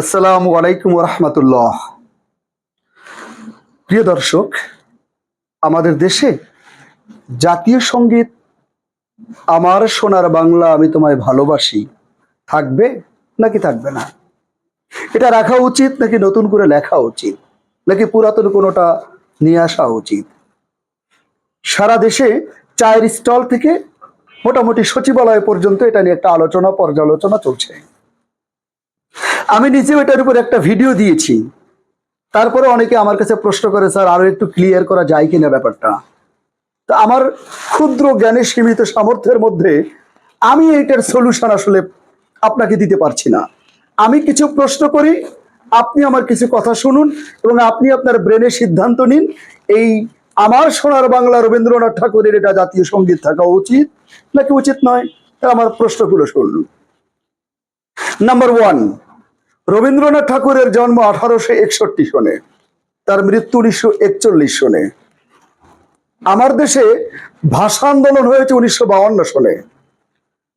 আসসালামু আলাইকুম রহমতুল্লাহ প্রিয় দর্শক, আমাদের দেশে জাতীয় সংগীত আমার সোনার বাংলা আমি তোমায় ভালোবাসি, থাকবে নাকি থাকবে না? এটা রাখা উচিত নাকি নতুন করে লেখা উচিত? নাকি পুরাতন কোনোটা নিয়ে আসা উচিত? সারা দেশে চায়ের স্টল থেকে মোটামুটি সচিবালয় পর্যন্ত এটা নিয়ে একটা আলোচনা, পর্যালোচনা চলছে। আমি নিজেও এটার উপর একটা ভিডিও দিয়েছি। তারপরে অনেকে আমার কাছে প্রশ্ন করে, স্যার, আরও একটু ক্লিয়ার করা যায় কিনা ব্যাপারটা? তো আমার ক্ষুদ্র জ্ঞানের সীমিত সামর্থ্যের মধ্যে আমি এটার সলিউশন আসলে আপনাকে দিতে পারছি না। আমি কিছু প্রশ্ন করি, আপনি আমার কিছু কথা শুনুন এবং আপনি আপনার ব্রেনে সিদ্ধান্ত নিন, এই আমার সোনার বাংলা রবীন্দ্রনাথ ঠাকুরের এটা জাতীয় সংগীত থাকা উচিত নাকি উচিত নয়? আমার প্রশ্নগুলো শুনুন। নাম্বার ওয়ান রবীন্দ্রনাথ ঠাকুরের জন্ম আঠারোশো একষট্টি সনে, তার মৃত্যু উনিশশো একচল্লিশ সনে। আমার দেশে ভাষা আন্দোলন হয়েছে উনিশশো বাউন্ন সনে।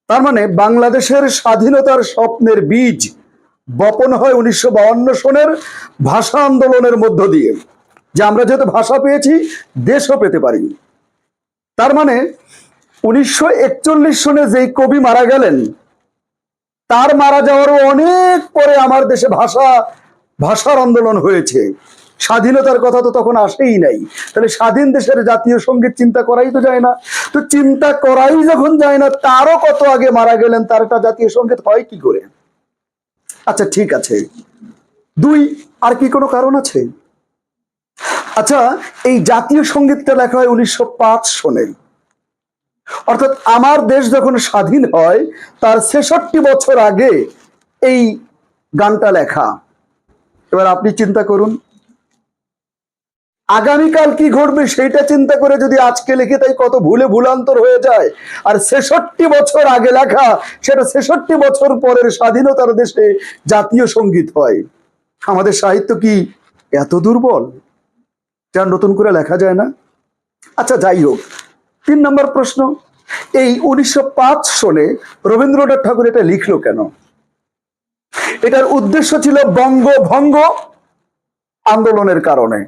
তার মানে বাংলাদেশের স্বাধীনতার স্বপ্নের বীজ বপন হয় উনিশশো বাউন্ন সনের ভাষা আন্দোলনের মধ্য দিয়ে, যে আমরা যেহেতু ভাষা পেয়েছি, দেশও পেতে পারি। তার মানে উনিশশো একচল্লিশ সনে যেই কবি মারা গেলেন তার মারা যাওয়ারও অনেক পরে আমার দেশে ভাষা, ভাষার আন্দোলন হয়েছে। স্বাধীনতার কথা তো তখন আসেই নাই। তাহলে স্বাধীন দেশের জাতীয় সংগীত চিন্তা করাই তো যায় না। তো চিন্তা করাই যখন যায় না, তারও কত আগে মারা গেলেন, তার একটা জাতীয় সংগীত হয় কি করে? আচ্ছা ঠিক আছে। দুই, আর কি কোনো কারণ আছে? আচ্ছা এই জাতীয় সঙ্গীতটা লেখা হয় উনিশশো পাঁচ সনে। অর্থাৎ আমার দেশ যখন স্বাধীন হয়, তার ছেষট্টি বছর আগে এই গানটা লেখা। এবার আপনি চিন্তা করুন, আগামীকাল কি ঘটবে সেইটা চিন্তা করে যদি আজকে লিখে তাই কত ভুলে ভুলান্তর হয়ে যায়। আর ছেষট্টি বছর আগে লেখা, সেটা ছেষট্টি বছর পরের স্বাধীনতার দেশে জাতীয় সংগীত হয়। আমাদের সাহিত্য কি এত দুর্বল? যা নতুন করে লেখা যায় না? আচ্ছা যাই হোক। তিন নম্বর প্রশ্ন, এই উনিশশো পাঁচ সনে রবীন্দ্রনাথ ঠাকুর এটা লিখলো কেন? এটার উদ্দেশ্য ছিল বঙ্গভঙ্গ আন্দোলনের কারণে।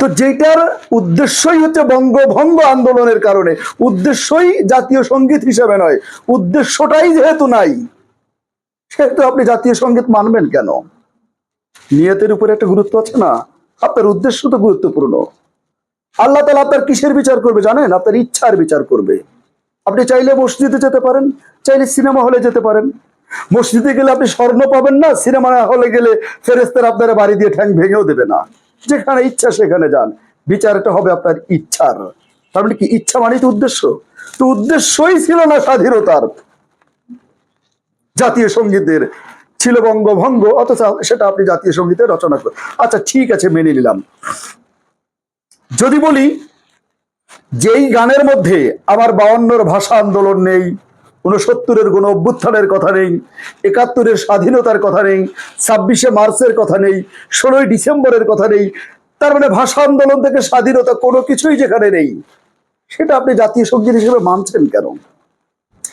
তো যেটার উদ্দেশ্যই হচ্ছে বঙ্গভঙ্গ আন্দোলনের কারণে, উদ্দেশ্যই জাতীয় সংগীত হিসেবে নয়, উদ্দেশ্যটাই যেহেতু নাই, সেহেতু আপনি জাতীয় সংগীত মানবেন কেন? নিয়তের উপরে একটা গুরুত্ব আছে না? আপনার উদ্দেশ্য তো গুরুত্বপূর্ণ। আল্লাহ তালা আপনার কিসের বিচার করবে জানেন? আপনার ইচ্ছার বিচার করবে। আপনি চাইলে মসজিদে যেতে পারেন, চাইলে সিনেমা হলে যেতে পারেন। মসজিদে গেলে আপনি স্বর্ণ পাবেন না, সিনেমা হলে গেলে ফেরেস্তার আপনারা বাড়ি দিয়ে ঠ্যাং ভেঙেও দেবে না। যেখানে ইচ্ছা সেখানে যান। বিচারটা হবে আপনার ইচ্ছার। তার মানে কি ইচ্ছা মানেই তো উদ্দেশ্য। তো উদ্দেশ্যই ছিল না স্বাধীনতার। জাতীয় সঙ্গীতের ছিল বঙ্গভঙ্গ, অথচ সেটা আপনি জাতীয় সঙ্গীতে রচনা করেন আচ্ছা ঠিক আছে, মেনে নিলাম। যদি বলি, যেই গানের মধ্যে আমার বাউন্নর ভাষা আন্দোলন নেই উনসত্তরের গণ অভ্যুত্থানের কথা নেই, একাত্তরের স্বাধীনতার কথা নেই, ছাব্বিশে মার্চের কথা নেই, ষোলোই ডিসেম্বরের কথা নেই, তার মানে ভাষা আন্দোলন থেকে স্বাধীনতা কোনো কিছুই যেখানে নেই, সেটা আপনি জাতীয় সংগীত হিসেবে মানছেন কেন?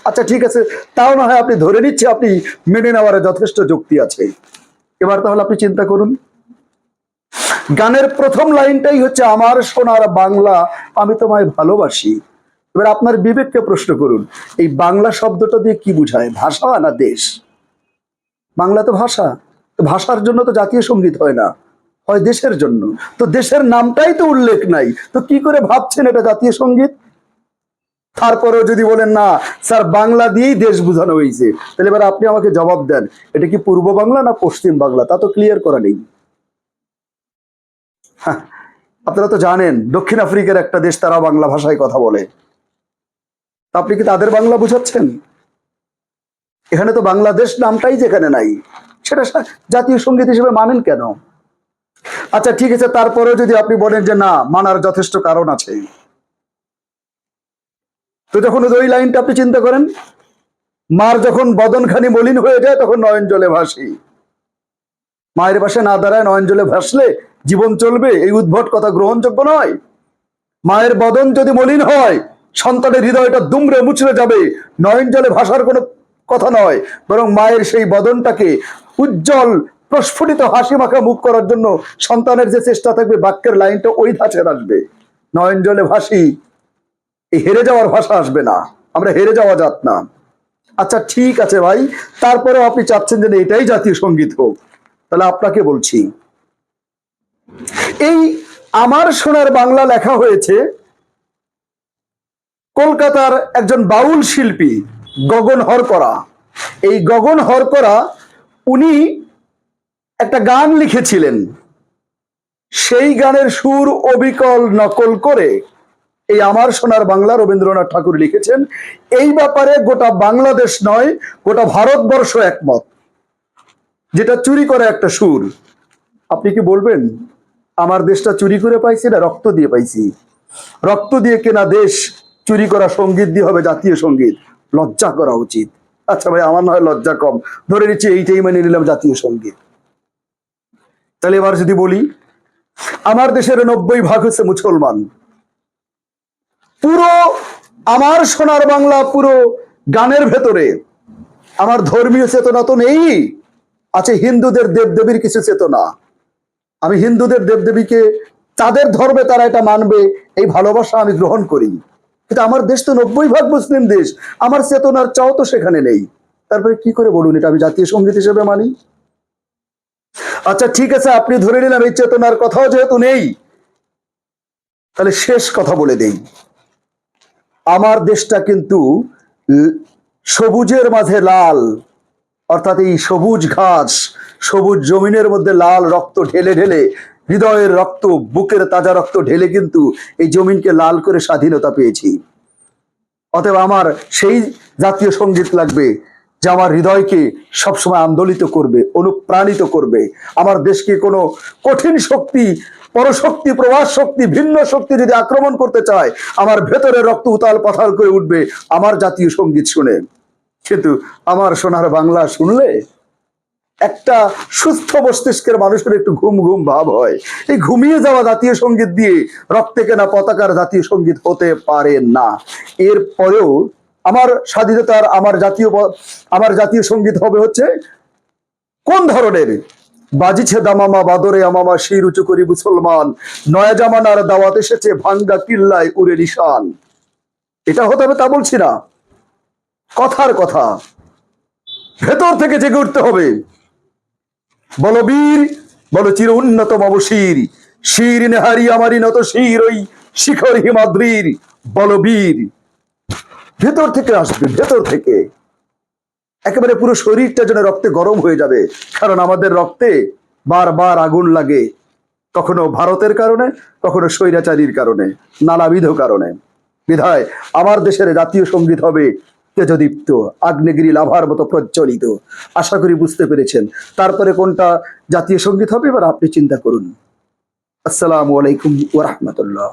আচ্ছা ঠিক আছে, তাও না হয় আপনি ধরে নিচ্ছে আপনি মেনে নেওয়ার যথেষ্ট যুক্তি আছে। এবার তাহলে আপনি চিন্তা করুন। গানের প্রথম লাইনটাই হচ্ছে, আমার সোনার বাংলা আমি তোমায় ভালোবাসি। এবার আপনার বিবেককে প্রশ্ন করুন, এই বাংলা শব্দটা দিয়ে কি বুঝায়, ভাষা না দেশ? বাংলা তো ভাষা, তো ভাষার জন্য তো জাতীয় সংগীত হয় না, হয় দেশের জন্য। তো দেশের নামটাই তো উল্লেখ নাই, তো কি করে ভাবছেন এটা জাতীয় সংগীত? তারপরেও যদি বলেন, না, স্যার, বাংলা দিয়েই দেশ বোঝানো হয়েছে। তাহলে এবার আপনি আমাকে জবাব দেন, এটা কি পূর্ব বাংলা না পশ্চিম বাংলা? তা তো ক্লিয়ার করা নেই। আপনারা তো জানেন, দক্ষিণ আফ্রিকার একটা দেশ তারা বাংলা ভাষায় কথা বলে। আপনি কি তাদের বাংলা বুঝাচ্ছেন? এখানে তো বাংলাদেশ নামটাই যেখানে নাই, সেটা জাতীয় সংগীত হিসেবে মানেন কেন? আচ্ছা ঠিক আছে, তারপরেও যদি আপনি বলেন যে না, মানার যথেষ্ট কারণ আছে। তো যখন ওই লাইনটা আপনি চিন্তা করেন, মার যখন বদনখানি মলিন হয়ে যায়, তখন নয়ন জলে ভাসি। মায়ের পাশে না দাঁড়ায় নয়ন জলে ভাসলে জীবন চলবে, এই উদ্ভট কথা গ্রহণযোগ্য নয়। মায়ের বদন যদি মলিন হয়, সন্তানের হৃদয়টা দুমড়ে মুচড়ে যাবে, নয়ন জলে ভাষার কোনো কথা নয়, বরং মায়ের সেই বদনটাকে উজ্জ্বল, প্রস্ফুটিত হাসি মাখা মুখ করার জন্য সন্তানের যে চেষ্টা থাকবে, বাক্যের লাইনটা ওই ধাঁচে আসবে। নয়ন জলে ভাসি, এই হেরে যাওয়ার ভাষা আসবে না, আমরা হেরে যাওয়া যাত না। আচ্ছা ঠিক আছে ভাই, তারপরেও আপনি চাচ্ছেন যে এটাই জাতীয় সংগীত হোক। তাহলে আপনাকে বলছি, এই আমার সোনার বাংলা লেখা হয়েছে কলকাতার একজন বাউল শিল্পী গগন হরকরা। এই গগন হরকরা, উনি একটা গান লিখেছিলেন। সেই গানের সুর অবিকল নকল করে এই আমার সোনার বাংলা রবীন্দ্রনাথ ঠাকুর লিখেছেন। এই ব্যাপারে গোটা বাংলাদেশ নয়, গোটা ভারতবর্ষ একমত। যেটা চুরি করে একটা সুর। আপনি কি বলবেন? আমার দেশটা চুরি করে পাইছি না রক্ত দিয়ে পাইছি? রক্ত দিয়ে কেনা দেশ চুরি করা সংগীত দিয়ে হবে জাতীয় সংগীত। লজ্জা করা উচিত। আচ্ছা ভাই, আমার নয় লজ্জা কম। ধরে নিচ্ছি এইটাই মেনে নিলাম জাতীয় সংগীত। তাহলে এবার যদি বলি, আমার দেশের নব্বই ভাগ হচ্ছে মুসলমান। পুরো আমার সোনার বাংলা পুরো গানের ভেতরে। আমার ধর্মীয় চেতনা তো নেই। আছে হিন্দুদের দেবদেবীর কিছু চেতনা। আমি হিন্দুদের দেবদেবীকে তাদের ধর্মে তারা এটা মানবে, এই ভালোবাসা আমি গ্রহণ করি। কিন্তু আমার দেশ তো নব্বই ভাগ মুসলিম দেশ, আমার চেতনার চাও তো সেখানে নেই। তারপরে কি করে বলুন এটা আমি জাতীয় সংগীত হিসেবে মানি? আচ্ছা ঠিক আছে, আপনি ধরে নিলাম এই চেতনার কথাও যেহেতু নেই, তাহলে শেষ কথা বলে দেই। আমার দেশটা কিন্তু সবুজের মাঝে লাল। অর্থাৎ এই সবুজ ঘাস, সবুজ জমিনের মধ্যে লাল রক্ত ঢেলে ঢেলে, হৃদয়ের রক্ত, বুকের তাজা রক্ত ঢেলে কিন্তু এই জমিনকে লাল করে স্বাধীনতা পেয়েছি। অতএব আমার সেই জাতীয় সংগীত লাগবে, যে আমার হৃদয়কে সবসময় আন্দোলিত করবে, অনুপ্রাণিত করবে। আমার দেশকে কোনো কঠিন শক্তি, পরশক্তি, প্রবাস শক্তি, ভিন্ন শক্তি যদি আক্রমণ করতে চায়, আমার ভেতরে রক্ত উতাল পাথাল করে উঠবে, আমার জাতীয় সংগীত শুনে। কিন্তু আমার সোনার বাংলা শুনলে একটা সুস্থ মস্তিষ্কের মানুষের একটু ঘুম ঘুম ভাব হয়। এই ঘুমিয়ে যাওয়া জাতীয় সংগীত দিয়ে রক্তে কেনা পতাকার জাতীয় সংগীত হতে পারে না। এর পরেও আমার স্বাধীনতার আমার জাতীয় আমার জাতীয় সংগীত হবে হচ্ছে কোন ধরনের? বাজিছে দামামা বাদরে আমামা শির উঁচু করি মুসলমান। নয়া জামানার দাওয়াত এসেছে ভাঙ্গা কিল্লায় উড়ে নিশান। এটা হতে হবে তা বলছি না। কথার কথা। ভেতর থেকে জেগে উঠতে হবে। বলো বীর, বলো চির উন্নত মবশির শির নেহারি আমারি নত শির ওই শিখর হিমাদ্রির। বলো বীর, ভেতর থেকে আসবে, ভেতর থেকে। একেবারে পুরো শরীরটা যেন রক্তে গরম হয়ে যাবে, কারণ আমাদের রক্তে বারবার আগুন লাগে। কখনো ভারতের কারণে, কখনো স্বৈরাচারীর কারণে, নানাবিধ কারণে। বিধায়, আমার দেশের জাতীয় সংগীত হবে তেজদীপ্ত আগ্নেগিরি লাভার মতো প্রজ্বলিত। আশা করি বুঝতে পেরেছেন। তারপরে কোনটা জাতীয় সংগীত হবে, এবার আপনি চিন্তা করুন। আসসালামু আলাইকুম ওরহমতুল্লাহ